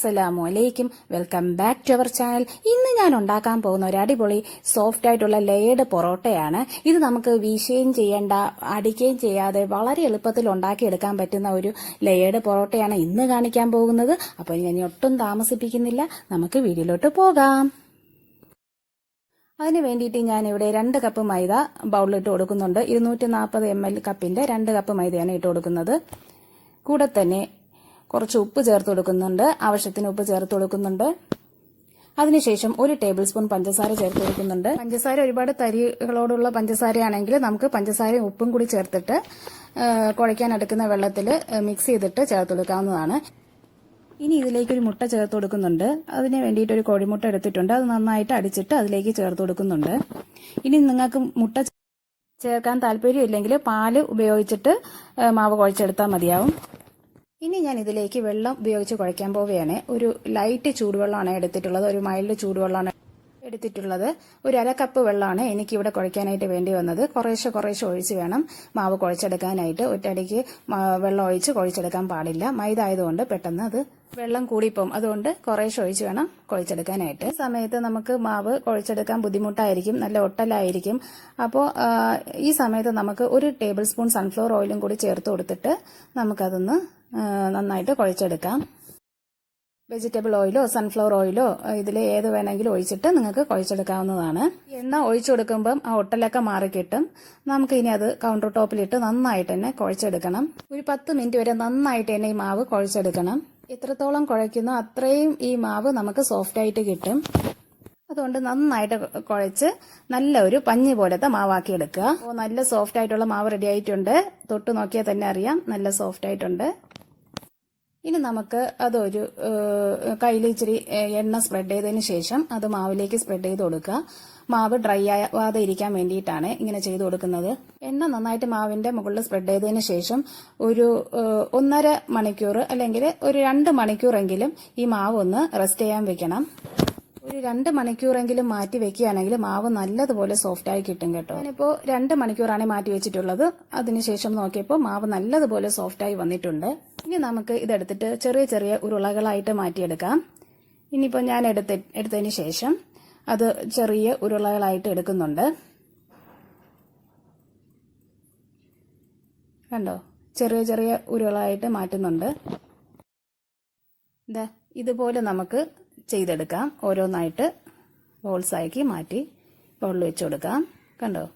അസ്സലാമു അലൈക്കും welcome back to our channel ഇന്ന് ഞാൻ ഉണ്ടാക്കാൻ പോകുന്ന ഒരു അടിപൊളി സോഫ്റ്റ് ആയിട്ടുള്ള ലേഡ് പൊറോട്ടയാണ്. ഇത് നമുക്ക് വീശുകയും ചെയ്യേണ്ട അടിക്കുകയും ചെയ്യാതെ വളരെ എളുപ്പത്തിൽ ഉണ്ടാക്കിയെടുക്കാൻ പറ്റുന്ന ഒരു ലേഡ് പൊറോട്ടയാണ് ഇന്ന് കാണിക്കാൻ പോകുന്നത്. അപ്പോൾ ഞാൻ ഒട്ടും താമസിപ്പിക്കുന്നില്ല. നമുക്ക് വീഡിയോയിലോട്ട് പോകാം. അതിന് വേണ്ടിയിട്ട് ഞാൻ ഇവിടെ രണ്ട് കപ്പ് മൈദ ബൗളിലിട്ട് കൊടുക്കുന്നുണ്ട്. ഇരുന്നൂറ്റി നാൽപ്പത് എം എൽ കപ്പിന്റെ രണ്ട് കപ്പ് മൈദയാണ് ഇട്ട് കൊടുക്കുന്നത്. കൂടെ തന്നെ കുറച്ച് ഉപ്പ് ചേർത്ത് കൊടുക്കുന്നുണ്ട്. ആവശ്യത്തിന് ഉപ്പ് ചേർത്ത് കൊടുക്കുന്നുണ്ട്. അതിനുശേഷം ഒരു ടേബിൾ സ്പൂൺ പഞ്ചസാര ചേർത്ത് കൊടുക്കുന്നുണ്ട്. പഞ്ചസാര ഒരുപാട് തരികളോടുള്ള പഞ്ചസാരയാണെങ്കിൽ നമുക്ക് പഞ്ചസാരയും ഉപ്പും കൂടി ചേർത്തിട്ട് കുഴയ്ക്കാൻ എടുക്കുന്ന വെള്ളത്തിൽ മിക്സ് ചെയ്തിട്ട് ചേർത്ത് കൊടുക്കാവുന്നതാണ്. ഇനി ഇതിലേക്ക് ഒരു മുട്ട ചേർത്ത് കൊടുക്കുന്നുണ്ട്. അതിന് വേണ്ടിയിട്ട് ഒരു കോഴിമുട്ട എടുത്തിട്ടുണ്ട്. അത് നന്നായിട്ട് അടിച്ചിട്ട് അതിലേക്ക് ചേർത്ത് കൊടുക്കുന്നുണ്ട്. ഇനി നിങ്ങൾക്ക് മുട്ട ചേർക്കാൻ താല്പര്യമില്ലെങ്കിൽ പാൽ ഉപയോഗിച്ചിട്ട് മാവ് കുഴച്ചെടുത്താൽ മതിയാവും. ഇനി ഞാൻ ഇതിലേക്ക് വെള്ളം ഉപയോഗിച്ച് കുഴയ്ക്കാൻ പോവുകയാണ്. ഒരു ലൈറ്റ് ചൂടുവെള്ളമാണ് എടുത്തിട്ടുള്ളത്. ഒരു മൈൽഡ് ചൂടുവെള്ളമാണ് എടുത്തിട്ടുള്ളത്. ഒരു അര കപ്പ് വെള്ളമാണ് എനിക്ക് ഇവിടെ കുഴയ്ക്കാനായിട്ട് വേണ്ടി വന്നത്. കുറേശ്ശെ കുറേശ്ശെ ഒഴിച്ച് വേണം മാവ് കുഴച്ചെടുക്കാനായിട്ട്. ഒറ്റയടിക്ക് വെള്ളം ഒഴിച്ച് കുഴച്ചെടുക്കാൻ പാടില്ല. മൈദ ആയതുകൊണ്ട് പെട്ടെന്ന് അത് വെള്ളം കൂടിപ്പോവും. അതുകൊണ്ട് കുറേശ്ശെ ഒഴിച്ച് വേണം കുഴച്ചെടുക്കാനായിട്ട്. സമയത്ത് നമുക്ക് മാവ് കുഴച്ചെടുക്കാൻ ബുദ്ധിമുട്ടായിരിക്കും. നല്ല ഒട്ടലായിരിക്കും. അപ്പോൾ ഈ സമയത്ത് നമുക്ക് ഒരു ടേബിൾ സ്പൂൺ സൺഫ്ലവർ ഓയിലും കൂടി ചേർത്ത് കൊടുത്തിട്ട് നമുക്കതൊന്ന് നന്നായിട്ട് കുഴച്ചെടുക്കാം. വെജിറ്റബിൾ ഓയിലോ സൺഫ്ലവർ ഓയിലോ ഇതിൽ ഏത് വേണമെങ്കിലും ഒഴിച്ചിട്ട് നിങ്ങൾക്ക് കുഴച്ചെടുക്കാവുന്നതാണ്. എണ്ണ ഒഴിച്ചു കൊടുക്കുമ്പം ആ ഒട്ടലൊക്കെ മാറിക്കിട്ടും നമുക്ക് ഇനി അത് കൗണ്ടർ ടോപ്പിലിട്ട് നന്നായിട്ട് തന്നെ കുഴച്ചെടുക്കണം. ഒരു പത്ത് മിനിറ്റ് വരെ നന്നായിട്ട് തന്നെ ഈ മാവ് കുഴച്ചെടുക്കണം. എത്രത്തോളം കുഴയ്ക്കുന്നോ അത്രയും ഈ മാവ് നമുക്ക് സോഫ്റ്റ് ആയിട്ട് കിട്ടും. അതുകൊണ്ട് നന്നായിട്ട് കുഴച്ച് നല്ല ഒരു പഞ്ഞി പോലത്തെ മാവാക്കി എടുക്കുക. അപ്പോൾ നല്ല സോഫ്റ്റ് ആയിട്ടുള്ള മാവ് റെഡി ആയിട്ടുണ്ട്. തൊട്ട് നോക്കിയാൽ തന്നെ അറിയാം. നല്ല സോഫ്റ്റ് ആയിട്ടുണ്ട്. ഇനി നമുക്ക് അതൊരു കയ്യിൽ ഇച്ചിരി എണ്ണ സ്പ്രെഡ് ചെയ്തതിന് ശേഷം അത് മാവിലേക്ക് സ്പ്രെഡ് ചെയ്ത് കൊടുക്കുക. മാവ് ഡ്രൈ ആവാതെ ഇരിക്കാൻ വേണ്ടിയിട്ടാണ് ഇങ്ങനെ ചെയ്ത് കൊടുക്കുന്നത്. എണ്ണ നന്നായിട്ട് മാവിന്റെ മുകളിൽ സ്പ്രെഡ് ചെയ്തതിന് ശേഷം ഒരു ഒന്നര മണിക്കൂർ അല്ലെങ്കിൽ ഒരു രണ്ട് മണിക്കൂറെങ്കിലും ഈ മാവ് ഒന്ന് റെസ്റ്റ് ചെയ്യാൻ വെക്കണം. ഒരു രണ്ട് മണിക്കൂറെങ്കിലും മാറ്റി വെക്കുകയാണെങ്കിൽ മാവ് നല്ലതുപോലെ സോഫ്റ്റ് ആയി കിട്ടും കേട്ടോ. ഞാനിപ്പോ രണ്ട് മണിക്കൂറാണ് മാറ്റി വെച്ചിട്ടുള്ളത്. അതിനുശേഷം നോക്കിയപ്പോൾ മാവ് നല്ലതുപോലെ സോഫ്റ്റ് ആയി വന്നിട്ടുണ്ട്. ഇനി നമുക്ക് ഇതെടുത്തിട്ട് ചെറിയ ചെറിയ ഉരുളകളായിട്ട് മാറ്റിയെടുക്കാം. ഇനിയിപ്പോൾ ഞാൻ എടുത്ത് എടുത്തതിന് ശേഷം അത് ചെറിയ ഉരുളകളായിട്ട് എടുക്കുന്നുണ്ട്. കണ്ടോ? ചെറിയ ചെറിയ ഉരുളായിട്ട് മാറ്റുന്നുണ്ട്. ഇതുപോലെ നമുക്ക് ചെയ്തെടുക്കാം. ഓരോന്നായിട്ട് ബോൾസാക്കി മാറ്റി ബൗളിൽ വെച്ച് കൊടുക്കാം. കണ്ടോ?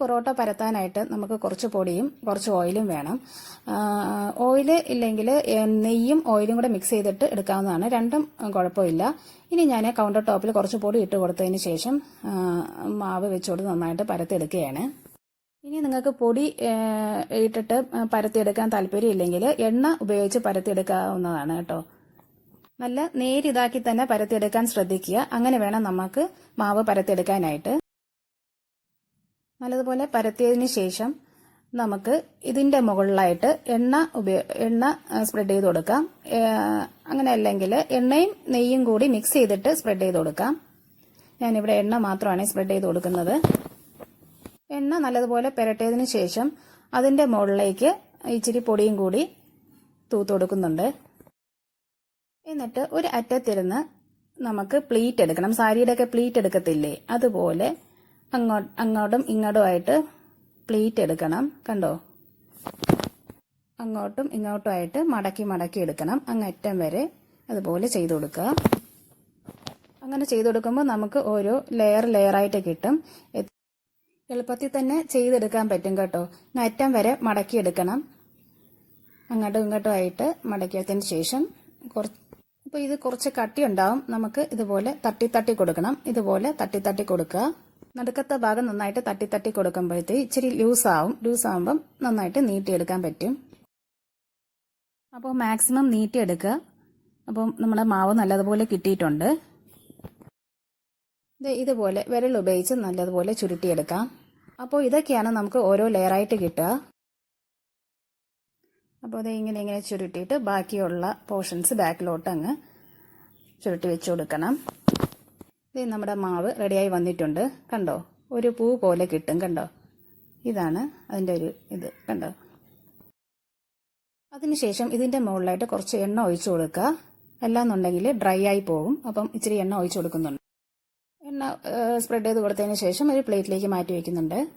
പൊറോട്ട പരത്താനായിട്ട് നമുക്ക് കുറച്ച് പൊടിയും കുറച്ച് ഓയിലും വേണം. ഓയിൽ ഇല്ലെങ്കിൽ നെയ്യും ഓയിലും കൂടെ മിക്സ് ചെയ്തിട്ട് എടുക്കാവുന്നതാണ്. രണ്ടും കുഴപ്പമില്ല. ഇനി ഞാൻ കൗണ്ടർ ടോപ്പിൽ കുറച്ച് പൊടി ഇട്ട് കൊടുത്തതിന് ശേഷം മാവ് വെച്ചുകൊണ്ട് നന്നായിട്ട് പരത്തെടുക്കുകയാണ് ഇനി നിങ്ങൾക്ക് പൊടി ഇട്ടിട്ട് പരത്തിയെടുക്കാൻ താല്പര്യമില്ലെങ്കിൽ എണ്ണ ഉപയോഗിച്ച് പരത്തിയെടുക്കാവുന്നതാണ് കേട്ടോ. നല്ല നേരിതാക്കി തന്നെ പരത്തിയെടുക്കാൻ ശ്രദ്ധിക്കുക. അങ്ങനെ വേണം നമുക്ക് മാവ് പരത്തിയെടുക്കാനായിട്ട്. നല്ലതുപോലെ പരത്തിയതിന് ശേഷം നമുക്ക് ഇതിന്റെ മുകളിലായിട്ട് എണ്ണ ഉപയോ എണ്ണ സ്പ്രെഡ് ചെയ്ത് കൊടുക്കാം. അങ്ങനെ അല്ലെങ്കിൽ എണ്ണയും നെയ്യും കൂടി മിക്സ് ചെയ്തിട്ട് സ്പ്രെഡ് ചെയ്ത് കൊടുക്കാം. ഞാനിവിടെ എണ്ണ മാത്രമാണ് സ്പ്രെഡ് ചെയ്ത് കൊടുക്കുന്നത്. എണ്ണ നല്ലതുപോലെ പുരട്ടിയതിന് ശേഷം അതിന്റെ മുകളിലേക്ക് ഇച്ചിരി പൊടിയും കൂടി തൂത്ത് കൊടുക്കുന്നുണ്ട്. എന്നിട്ട് ഒരു അറ്റത്തിരുന്ന് നമുക്ക് പ്ലീറ്റ് എടുക്കണം. സാരിയുടെയൊക്കെ പ്ലീറ്റ് എടുക്കത്തില്ലേ? അതുപോലെ അങ്ങോട്ട് അങ്ങോട്ടും ഇങ്ങോട്ടുമായിട്ട് പ്ലീറ്റ് എടുക്കണം. കണ്ടോ? അങ്ങോട്ടും ഇങ്ങോട്ടുമായിട്ട് മടക്കി മടക്കി എടുക്കണം. അങ്ങറ്റം വരെ അതുപോലെ ചെയ്തു കൊടുക്കുക. അങ്ങനെ ചെയ്തു കൊടുക്കുമ്പോൾ നമുക്ക് ഓരോ ലെയർ ലെയറായിട്ട് കിട്ടും. എളുപ്പത്തിൽ തന്നെ ചെയ്തെടുക്കാൻ പറ്റും കേട്ടോ. അറ്റം വരെ മടക്കിയെടുക്കണം അങ്ങോട്ടും ഇങ്ങോട്ടും ആയിട്ട് മടക്കിയതിന് ശേഷം കുറച്ച് അപ്പോൾ ഇത് കുറച്ച് കട്ടി ഉണ്ടാവും. നമുക്ക് ഇതുപോലെ തട്ടി തട്ടി കൊടുക്കണം. ഇതുപോലെ തട്ടി തട്ടി കൊടുക്കുക. നടുക്കത്തെ ഭാഗം നന്നായിട്ട് തട്ടി തട്ടി കൊടുക്കുമ്പോഴത്തേ ഇച്ചിരി ലൂസ് ആവും ലൂസ് ആവുമ്പം നന്നായിട്ട് നീട്ടിയെടുക്കാൻ പറ്റും. അപ്പോൾ മാക്സിമം നീട്ടിയെടുക്കുക. അപ്പം നമ്മുടെ മാവ് നല്ലതുപോലെ കിട്ടിയിട്ടുണ്ട്. ഇതുപോലെ വിരൽ ഉപയോഗിച്ച് നല്ലതുപോലെ ചുരുട്ടിയെടുക്കാം. അപ്പോൾ ഇതൊക്കെയാണ് നമുക്ക് ഓരോ ലെയറായിട്ട് കിട്ടുക. അപ്പോൾ അത് ഇങ്ങനെ ഇങ്ങനെ ചുരുട്ടിയിട്ട് ബാക്കിയുള്ള പോർഷൻസ് ബാക്കിലോട്ട് അങ്ങ് ചുരുട്ടി വെച്ച് കൊടുക്കണം. ഇത് നമ്മുടെ മാവ് റെഡിയായി വന്നിട്ടുണ്ട്. കണ്ടോ? ഒരു പൂ പോലെ കിട്ടും കണ്ടോ? ഇതാണ് അതിന്റെ ഒരു ഇത് കണ്ടോ? അതിനുശേഷം ഇതിന്റെ മുകളിലായിട്ട് കുറച്ച് എണ്ണ ഒഴിച്ചു കൊടുക്കുക. അല്ലാന്നുണ്ടെങ്കിൽ ഡ്രൈ ആയി പോകും. അപ്പം ഇച്ചിരി എണ്ണ ഒഴിച്ചു കൊടുക്കുന്നുണ്ട്. എണ്ണ സ്പ്രെഡ് ചെയ്ത് കൊടുത്തതിന് ശേഷം ഒരു പ്ലേറ്റിലേക്ക് മാറ്റി വയ്ക്കുന്നുണ്ട്.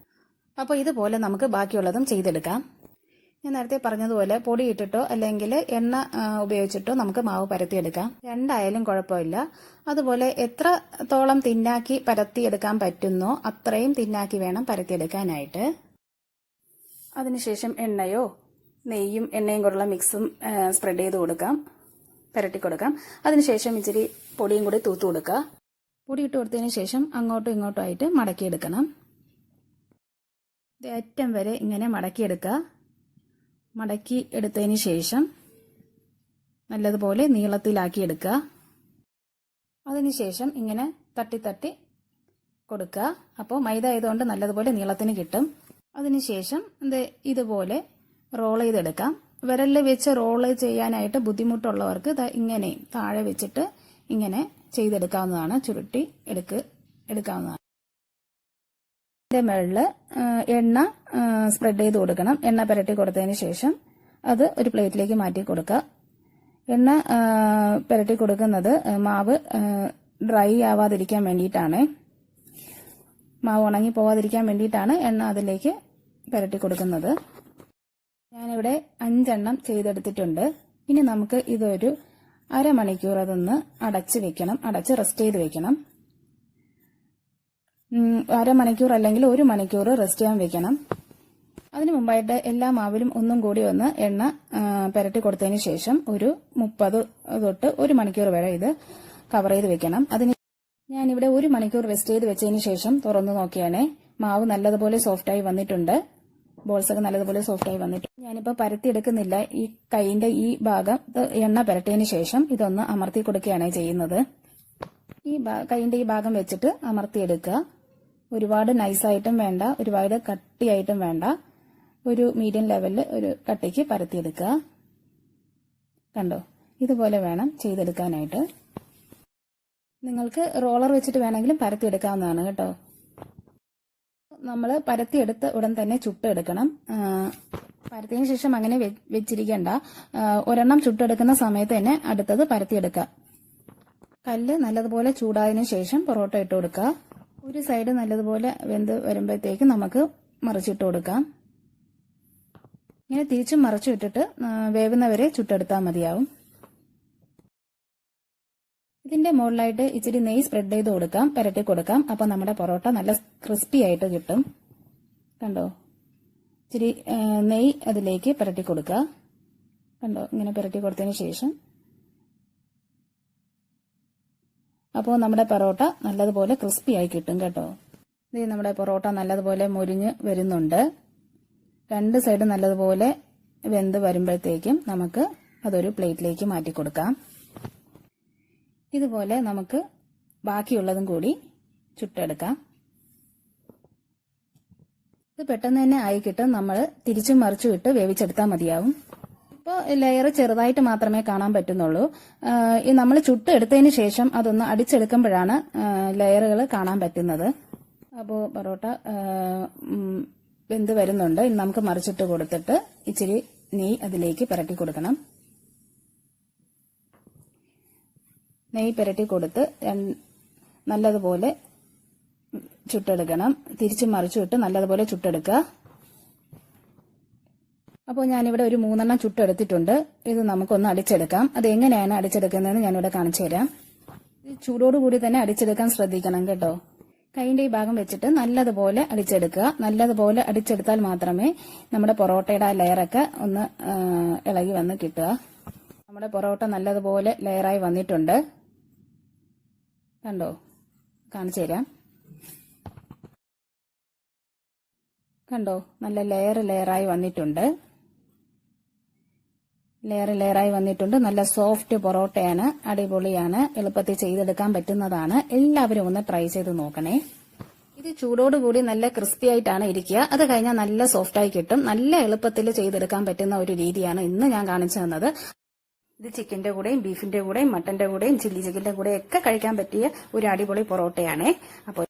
അപ്പോൾ ഇതുപോലെ നമുക്ക് ബാക്കിയുള്ളതും ചെയ്തെടുക്കാം. ഞാൻ നേരത്തെ പറഞ്ഞതുപോലെ പൊടി ഇട്ടിട്ടോ അല്ലെങ്കിൽ എണ്ണ ഉപയോഗിച്ചിട്ടോ നമുക്ക് മാവ് പരത്തിയെടുക്കാം. രണ്ടായാലും കുഴപ്പമില്ല. അതുപോലെ എത്രത്തോളം തിന്നാക്കി പരത്തിയെടുക്കാൻ പറ്റുന്നോ അത്രയും തിന്നാക്കി വേണം പരത്തിയെടുക്കാനായിട്ട്. അതിനുശേഷം എണ്ണയോ നെയ്യും എണ്ണയും കൂടെയുള്ള മിക്സും സ്പ്രെഡ് ചെയ്ത് കൊടുക്കാം. പുരട്ടി കൊടുക്കാം. അതിനുശേഷം ഇച്ചിരി പൊടിയും കൂടി തൂത്തു കൊടുക്കുക. പൊടി ഇട്ട് കൊടുത്തതിന് ശേഷം അങ്ങോട്ടും ഇങ്ങോട്ടും ആയിട്ട് മടക്കിയെടുക്കണം. ഇത് അറ്റം വരെ ഇങ്ങനെ മടക്കിയെടുക്കുക. മടക്കി എടുത്തതിന് ശേഷം നല്ലതുപോലെ നീളത്തിലാക്കി എടുക്കുക. അതിനുശേഷം ഇങ്ങനെ തട്ടി തട്ടി കൊടുക്കുക. അപ്പോൾ മൈദ ആയതുകൊണ്ട് നല്ലതുപോലെ നീളത്തിന് കിട്ടും. അതിനുശേഷം ഇത് ഇതുപോലെ റോൾ ചെയ്തെടുക്കാം. വിരലിൽ വെച്ച് റോൾ ചെയ്യാനായിട്ട് ബുദ്ധിമുട്ടുള്ളവർക്ക് ഇങ്ങനെ താഴെ വെച്ചിട്ട് ഇങ്ങനെ ചെയ്തെടുക്കാവുന്നതാണ്. ചുരുട്ടി എടുക്ക് എടുക്കാവുന്നതാണ്. ഇതിന്റെ മുകളിൽ എണ്ണ സ്പ്രെഡ് ചെയ്ത് കൊടുക്കണം. എണ്ണ പുരട്ടി കൊടുത്തതിന് ശേഷം അത് ഒരു പ്ലേറ്റിലേക്ക് മാറ്റി കൊടുക്കുക. എണ്ണ പുരട്ടി കൊടുക്കുന്നത് മാവ് ഡ്രൈ ആവാതിരിക്കാൻ വേണ്ടിയിട്ടാണ്. മാവ് ഉണങ്ങി പോവാതിരിക്കാൻ വേണ്ടിയിട്ടാണ് എണ്ണ അതിലേക്ക് പുരട്ടി കൊടുക്കുന്നത്. ഞാനിവിടെ അഞ്ചെണ്ണം ചെയ്തെടുത്തിട്ടുണ്ട്. ഇനി നമുക്ക് ഇതൊരു അരമണിക്കൂർ അതൊന്ന് അടച്ച് വെക്കണം. അടച്ച് റെസ്റ്റ് ചെയ്ത് വെക്കണം. അരമണിക്കൂർ അല്ലെങ്കിൽ ഒരു മണിക്കൂർ റെസ്റ്റ് ചെയ്യാൻ വെക്കണം. അതിനു മുമ്പായിട്ട് എല്ലാ മാവിലും ഒന്നും കൂടി ഒന്ന് എണ്ണ പുരട്ടി കൊടുത്തതിന് ശേഷം ഒരു മുപ്പത് തൊട്ട് ഒരു മണിക്കൂർ വരെ ഇത് കവർ ചെയ്ത് വെക്കണം. അതിന് ഞാനിവിടെ ഒരു മണിക്കൂർ റെസ്റ്റ് ചെയ്ത് വെച്ചതിന് ശേഷം തുറന്നു നോക്കിയാണ് മാവ് നല്ലതുപോലെ സോഫ്റ്റായി വന്നിട്ടുണ്ട്. ബോൾസ് ഒക്കെ നല്ലതുപോലെ സോഫ്റ്റായി വന്നിട്ടുണ്ട്. ഞാനിപ്പോൾ പരത്തി എടുക്കുന്നില്ല ഈ കൈയിന്റെ ഈ ഭാഗം എണ്ണ പുരട്ടിയതിന് ശേഷം ഇതൊന്ന് അമർത്തി കൊടുക്കുകയാണ് ചെയ്യുന്നത്. ഈ കൈയിന്റെ ഈ ഭാഗം വെച്ചിട്ട് അമർത്തിയെടുക്കുക. ഒരുപാട് നൈസായിട്ടും വേണ്ട ഒരുപാട് കട്ടിയായിട്ടും വേണ്ട. ഒരു മീഡിയം ലെവലിൽ ഒരു കട്ടിക്ക് പരത്തിയെടുക്കുക. കണ്ടോ? ഇതുപോലെ വേണം ചെയ്തെടുക്കാനായിട്ട്. നിങ്ങൾക്ക് റോളർ വെച്ചിട്ട് വേണമെങ്കിലും പരത്തിയെടുക്കാവുന്നതാണ് കേട്ടോ. നമ്മൾ പരത്തിയെടുത്ത ഉടൻ തന്നെ ചുട്ടെടുക്കണം. ആ, പരത്തിയതിനു ശേഷം അങ്ങനെ വെച്ചിരിക്കണ്ട. ഒരെണ്ണം ചുട്ടെടുക്കുന്ന സമയത്ത് തന്നെ അടുത്തത് പരത്തിയെടുക്കുക. കല്ല് നല്ലതുപോലെ ചൂടായതിനു ശേഷം പൊറോട്ട ഇട്ട് കൊടുക്കുക ഒരു സൈഡ് നല്ലതുപോലെ വെന്ത് വരുമ്പോഴത്തേക്ക് നമുക്ക് മറിച്ചിട്ട് കൊടുക്കാം. ഇങ്ങനെ തിരിച്ചും മറച്ചു ഇട്ടിട്ട് വേവുന്നവരെ ചുട്ടെടുത്താൽ മതിയാവും. ഇതിന്റെ മുകളിലായിട്ട് ഇച്ചിരി നെയ് സ്പ്രെഡ് ചെയ്ത് കൊടുക്കാം പുരട്ടി കൊടുക്കാം. അപ്പൊ നമ്മുടെ പൊറോട്ട നല്ല ക്രിസ്പി ആയിട്ട് കിട്ടും. കണ്ടോ? ഇച്ചിരി നെയ് അതിലേക്ക് പുരട്ടി കൊടുക്കുക. കണ്ടോ? ഇങ്ങനെ പുരട്ടി കൊടുത്തതിന് ശേഷം അപ്പോൾ നമ്മുടെ പൊറോട്ട നല്ലതുപോലെ ക്രിസ്പി ആയി കിട്ടും കേട്ടോ. ഇത് നമ്മുടെ പൊറോട്ട നല്ലതുപോലെ മുരിഞ്ഞ് വരുന്നുണ്ട്. രണ്ട് സൈഡ് നല്ലതുപോലെ വെന്ത് വരുമ്പോഴത്തേക്കും നമുക്ക് അതൊരു പ്ലേറ്റിലേക്ക് മാറ്റി കൊടുക്കാം. ഇതുപോലെ നമുക്ക് ബാക്കിയുള്ളതും കൂടി ചുട്ടെടുക്കാം. ഇത് പെട്ടെന്ന് തന്നെ ആയി നമ്മൾ തിരിച്ചും മറിച്ചും ഇട്ട് വേവിച്ചെടുത്താൽ മതിയാവും. ഇപ്പോൾ ലെയർ ചെറുതായിട്ട് മാത്രമേ കാണാൻ പറ്റുന്നുള്ളൂ. ഈ നമ്മൾ ചുട്ട് എടുത്തതിന് ശേഷം അതൊന്ന് അടിച്ചെടുക്കുമ്പോഴാണ് ലെയറുകൾ കാണാൻ പറ്റുന്നത്. അപ്പോൾ പൊറോട്ട വെന്ത് വരുന്നുണ്ട്. ഇനി നമുക്ക് മറിച്ചിട്ട് കൊടുത്തിട്ട് ഇച്ചിരി നെയ്യ് അതിലേക്ക് പുരട്ടി കൊടുക്കണം. നെയ്യ് പുരട്ടി കൊടുത്ത് നല്ലതുപോലെ ചുട്ടെടുക്കണം. തിരിച്ച് മറിച്ചു ഇട്ട് നല്ലതുപോലെ ചുട്ടെടുക്കുക. അപ്പോൾ ഞാനിവിടെ ഒരു മൂന്നെണ്ണം ചുട്ടെടുത്തിട്ടുണ്ട്. ഇത് നമുക്കൊന്ന് അടിച്ചെടുക്കാം. അത് എങ്ങനെയാണ് അടിച്ചെടുക്കുന്നതെന്ന് ഞാനിവിടെ കാണിച്ചു തരാം. ചൂടോടുകൂടി തന്നെ അടിച്ചെടുക്കാൻ ശ്രദ്ധിക്കണം കേട്ടോ. കൈന്റെ ഈ ഭാഗം വെച്ചിട്ട് നല്ലതുപോലെ അടിച്ചെടുക്കുക. നല്ലതുപോലെ അടിച്ചെടുത്താൽ മാത്രമേ നമ്മുടെ പൊറോട്ടയുടെ ആ ലെയറൊക്കെ ഒന്ന് ഇളകി വന്ന് കിട്ടുക. നമ്മുടെ പൊറോട്ട നല്ലതുപോലെ ലെയറായി വന്നിട്ടുണ്ട്. കണ്ടോ? കാണിച്ചു തരാം. കണ്ടോ? നല്ല ലെയർ ലെയറായി വന്നിട്ടുണ്ട്. ലെയർ ലെയറായി വന്നിട്ടുണ്ട്. നല്ല സോഫ്റ്റ് പൊറോട്ടയാണ് അടിപൊളിയാണ്. എളുപ്പത്തിൽ ചെയ്തെടുക്കാൻ പറ്റുന്നതാണ്. എല്ലാവരും ഒന്ന് ട്രൈ ചെയ്ത് നോക്കണേ. ഇത് ചൂടോടുകൂടി നല്ല ക്രിസ്പി ആയിട്ടാണ് ഇരിക്കുക. അത് കഴിഞ്ഞാൽ നല്ല സോഫ്റ്റായി കിട്ടും. നല്ല എളുപ്പത്തിൽ ചെയ്തെടുക്കാൻ പറ്റുന്ന ഒരു രീതിയാണ് ഇന്ന് ഞാൻ കാണിച്ചു തന്നത്. ഇത് ചിക്കന്റെ കൂടെയും ബീഫിന്റെ കൂടെയും മട്ടന്റെ കൂടെയും ചില്ലി ചിക്കന്റെ കൂടെയും ഒക്കെ കഴിക്കാൻ പറ്റിയ ഒരു അടിപൊളി പൊറോട്ടയാണേ. അപ്പോൾ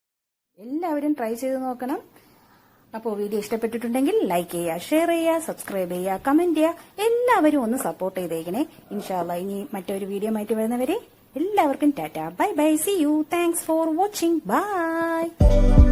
എല്ലാവരും ട്രൈ ചെയ്ത് നോക്കണം. അപ്പോൾ വീഡിയോ ഇഷ്ടപ്പെട്ടിട്ടുണ്ടെങ്കിൽ ലൈക്ക് ചെയ്യുക ഷെയർ ചെയ്യുക സബ്സ്ക്രൈബ് ചെയ്യുക കമന്റ് ചെയ്യുക. എല്ലാവരും ഒന്ന് സപ്പോർട്ട് ചെയ്തേക്കണേ. ഇൻഷാല്ല ഇനി മറ്റൊരു വീഡിയോ ആയിട്ട് വരുന്നവരെ എല്ലാവർക്കും tata. Bye bye see you thanks for watching bye